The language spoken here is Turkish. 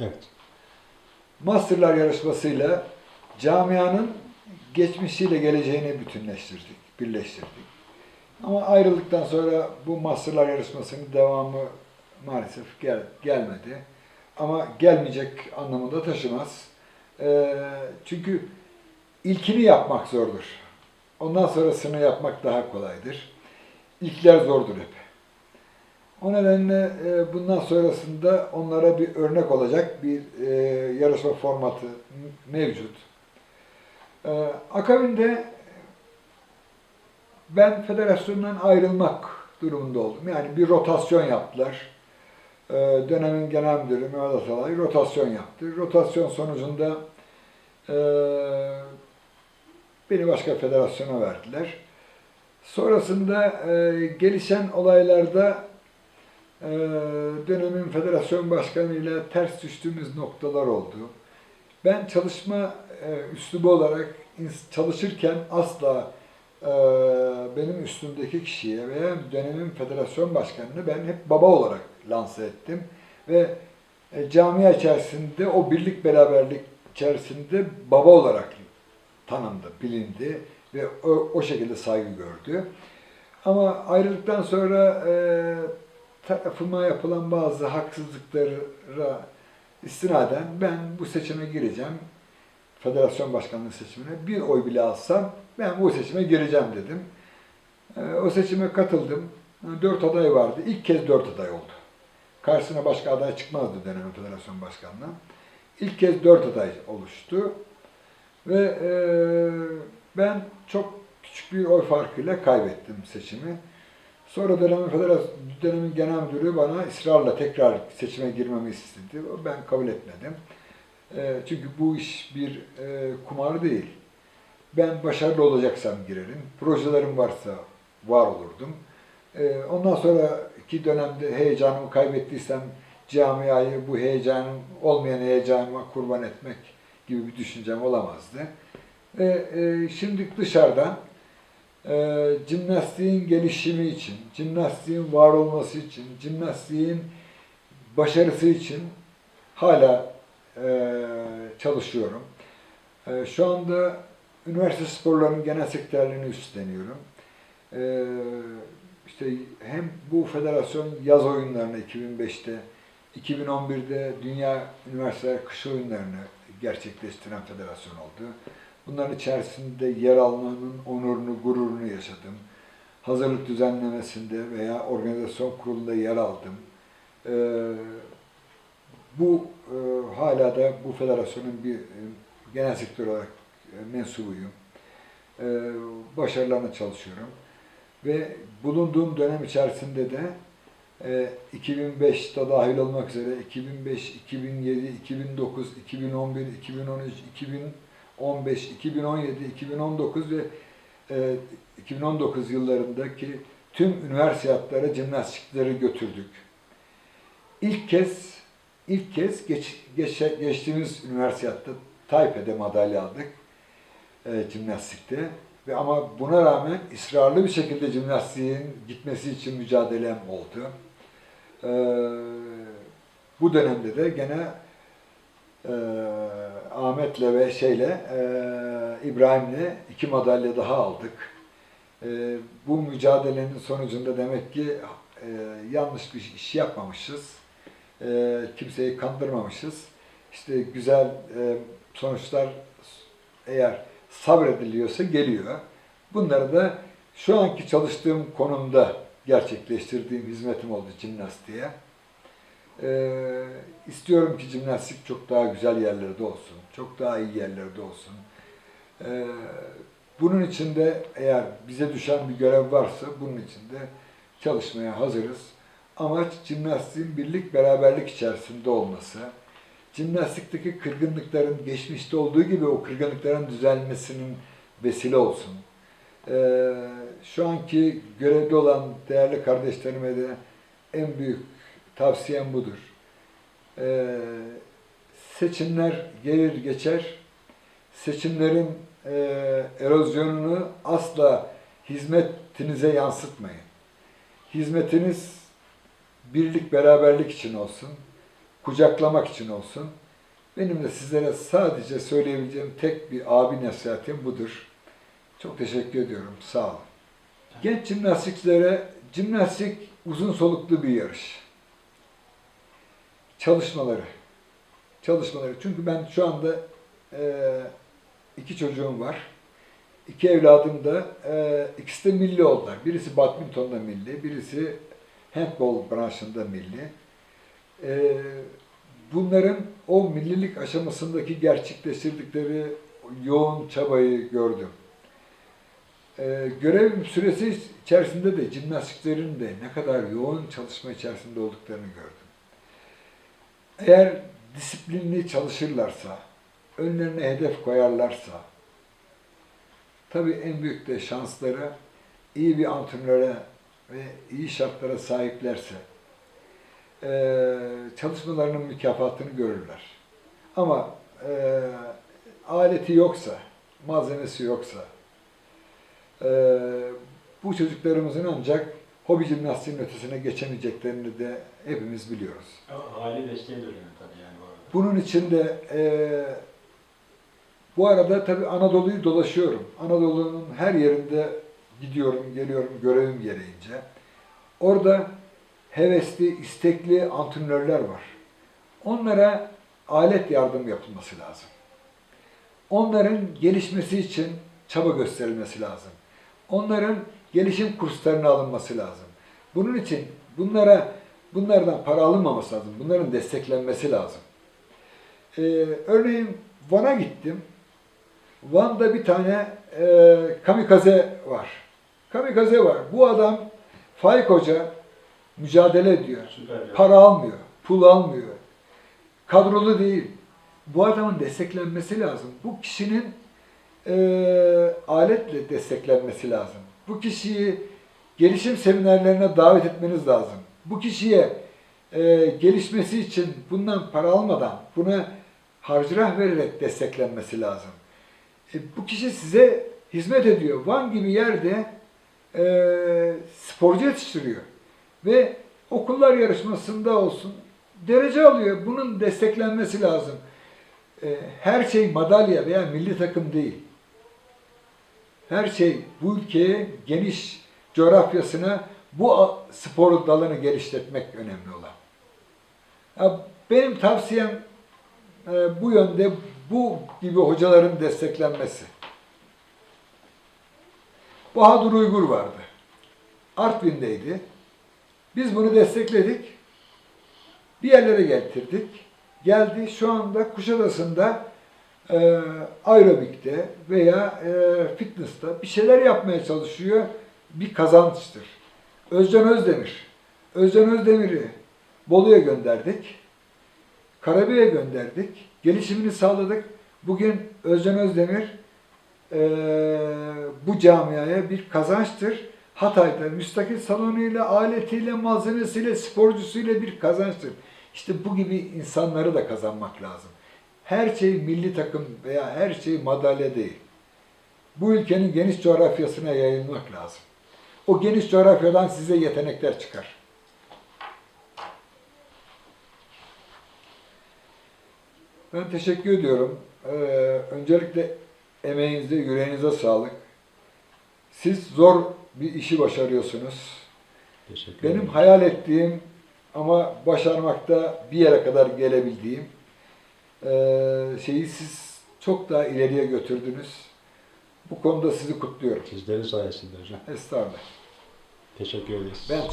Evet. Masterlar yarışmasıyla camianın geçmişiyle geleceğini bütünleştirdik, birleştirdik. Ama ayrıldıktan sonra bu Masterlar yarışmasının devamı maalesef gel, gelmedi. Ama gelmeyecek anlamında taşımaz. Ee, çünkü ilkini yapmak zordur. Ondan sonrasını yapmak daha kolaydır. İlkler zordur hep. O nedenle e, bundan sonrasında onlara bir örnek olacak bir e, yarışma formatı mevcut. E, akabinde ben federasyondan ayrılmak durumunda oldum. Yani bir rotasyon yaptılar. Dönemin genel müdürü Mehmet Atalay rotasyon yaptı. Rotasyon sonucunda beni başka federasyona verdiler. Sonrasında gelişen olaylarda e, dönemin federasyon başkanıyla ters düştüğümüz noktalar oldu. Ben çalışma e, üslubu olarak çalışırken asla e, benim üstümdeki kişiye veya dönemin federasyon başkanını ben hep baba olarak lanse ettim. Ve e, camia içerisinde o birlik beraberlik içerisinde baba olarak tanındı, bilindi ve o, o şekilde saygı gördü. Ama ayrıldıktan sonra e, tarafıma yapılan bazı haksızlıklara istinaden ben bu seçime gireceğim. Federasyon başkanlığı seçimine bir oy bile alsam ben bu seçime gireceğim dedim. E, o seçime katıldım. Dört aday vardı. İlk kez dört aday oldu. Karşısına başka aday çıkmazdı dönemin federasyon başkanlığı. İlk kez dört aday oluştu. Ve e, ben çok küçük bir oy farkıyla kaybettim seçimi. Sonra dönemin federasyon, dönemin genel müdürü bana ısrarla tekrar seçime girmemi istedi. Ben kabul etmedim. E, çünkü bu iş bir e, kumar değil. Ben başarılı olacaksam girerim. Projelerim varsa var olurdum. E, ondan sonraki dönemde heyecanımı kaybettiysem camiayı bu heyecanım olmayan heyecanıma kurban etmek gibi bir düşüncem olamazdı. Ve e, şimdi dışarıdan e, jimnastiğin gelişimi için, jimnastiğin var olması için, jimnastiğin başarısı için hala e, çalışıyorum. E, şu anda üniversite sporlarının genel sekreterliğini üstleniyorum. E, işte hem bu federasyon yaz oyunlarını 2005'te, 2011'de Dünya Üniversiteler Kış Oyunlarını gerçekleştiren federasyon oldu. Bunların içerisinde yer almanın onurunu, gururunu yaşadım. Hazırlık düzenlemesinde veya organizasyon kurulunda yer aldım. Ee, bu e, hala da bu federasyonun bir e, genel sektör olarak e, mensubuyum. E, başarılarına çalışıyorum. Ve bulunduğum dönem içerisinde de e, 2005'te dahil olmak üzere 2005, 2007, 2009, 2011, 2013, 2015, 2017, 2019 ve e, 2019 yıllarındaki tüm üniversitelere jimnastikleri götürdük. İlk kez ilk kez geç, geç, geçtiğimiz üniversitede Taipei'de madalya aldık e, jimnastikte. Ve ama buna rağmen ısrarlı bir şekilde jimnastiğin gitmesi için mücadelem oldu. Ee, bu dönemde de gene e, Ahmet'le ve şeyle e, İbrahim'le iki madalya daha aldık. E, bu mücadelenin sonucunda demek ki e, yanlış bir iş yapmamışız. E, kimseyi kandırmamışız. İşte güzel e, sonuçlar eğer sabrediliyorsa geliyor. Bunları da şu anki çalıştığım konumda gerçekleştirdiğim hizmetim oldu jimnastiğe. Ee, istiyorum ki jimnastik çok daha güzel yerlerde olsun, çok daha iyi yerlerde olsun. Ee, bunun için de eğer bize düşen bir görev varsa bunun için de çalışmaya hazırız. Amaç jimnastiğin birlik beraberlik içerisinde olması. Jimnastikteki kırgınlıkların geçmişte olduğu gibi o kırgınlıkların düzelmesinin vesile olsun. Ee, şu anki görevde olan değerli kardeşlerime de en büyük tavsiyem budur. Ee, seçimler gelir geçer. Seçimlerin e, erozyonunu asla hizmetinize yansıtmayın. Hizmetiniz birlik beraberlik için olsun. kucaklamak için olsun. Benim de sizlere sadece söyleyebileceğim tek bir abi nasihatim budur. Çok teşekkür ediyorum. Sağ olun. Genç jimnastikçilere jimnastik uzun soluklu bir yarış. Çalışmaları. Çalışmaları. Çünkü ben şu anda eee, iki çocuğum var. İki evladım da eee, ikisi de milli oldular. Birisi badmintonda milli, birisi handball branşında milli. Eee, bunların o millilik aşamasındaki gerçekleştirdikleri yoğun çabayı gördüm. Ee, görev süresi içerisinde de jimnastiklerin de ne kadar yoğun çalışma içerisinde olduklarını gördüm. Eğer disiplinli çalışırlarsa, önlerine hedef koyarlarsa, tabii en büyük de şansları iyi bir antrenöre ve iyi şartlara sahiplerse eee, çalışmalarının mükafatını görürler. Ama eee, aleti yoksa, malzemesi yoksa, eee, bu çocuklarımızın ancak hobi jimnastiğinin ötesine geçemeyeceklerini de hepimiz biliyoruz. Aile desteği de önemli tabii yani bu arada. Bunun için de eee, bu arada tabii Anadolu'yu dolaşıyorum. Anadolu'nun her yerinde gidiyorum, geliyorum görevim gereğince. Orada hevesli, istekli antrenörler var. Onlara alet yardım yapılması lazım. Onların gelişmesi için çaba gösterilmesi lazım. Onların gelişim kurslarına alınması lazım. Bunun için bunlara bunlardan para alınmaması lazım. Bunların desteklenmesi lazım. Ee, örneğin Van'a gittim. Van'da bir tane e, kamikaze var. Kamikaze var. Bu adam Faik Hoca mücadele ediyor. Süper. Para almıyor, pul almıyor. Kadrolu değil. Bu adamın desteklenmesi lazım. Bu kişinin e, aletle desteklenmesi lazım. Bu kişiyi gelişim seminerlerine davet etmeniz lazım. Bu kişiye e, gelişmesi için bundan para almadan buna harcırah vererek desteklenmesi lazım. E, bu kişi size hizmet ediyor. Van gibi yerde e, sporcu yetiştiriyor. Ve okullar yarışmasında olsun derece alıyor. Bunun desteklenmesi lazım. E, her şey madalya veya milli takım değil. Her şey bu ülkeye geniş coğrafyasına bu spor dalını geliştirmek önemli olan. Ya benim tavsiyem e, bu yönde bu gibi hocaların desteklenmesi. Bahadır Uygur vardı. Artvin'deydi. Biz bunu destekledik. Bir yerlere getirdik. Geldi şu anda Kuşadası'nda e, aerobikte veya e, fitness'ta bir şeyler yapmaya çalışıyor. Bir kazançtır. Özcan Özdemir. Özcan Özdemir'i Bolu'ya gönderdik. Karabük'e gönderdik. Gelişimini sağladık. Bugün Özcan Özdemir e, bu camiaya bir kazançtır. Hatay'da müstakil salonuyla, aletiyle, malzemesiyle, sporcusuyla bir kazançtır. İşte bu gibi insanları da kazanmak lazım. Her şey milli takım veya her şey madalya değil. Bu ülkenin geniş coğrafyasına yayılmak lazım. O geniş coğrafyadan size yetenekler çıkar. Ben teşekkür ediyorum. Ee, öncelikle emeğinize, yüreğinize sağlık. Siz zor bir işi başarıyorsunuz. Teşekkür Benim hayal ettiğim ama başarmakta bir yere kadar gelebildiğim eee, şeyi siz çok daha ileriye götürdünüz. Bu konuda sizi kutluyorum. Sizlerin sayesinde hocam. Estağfurullah. Teşekkür ederiz. Ben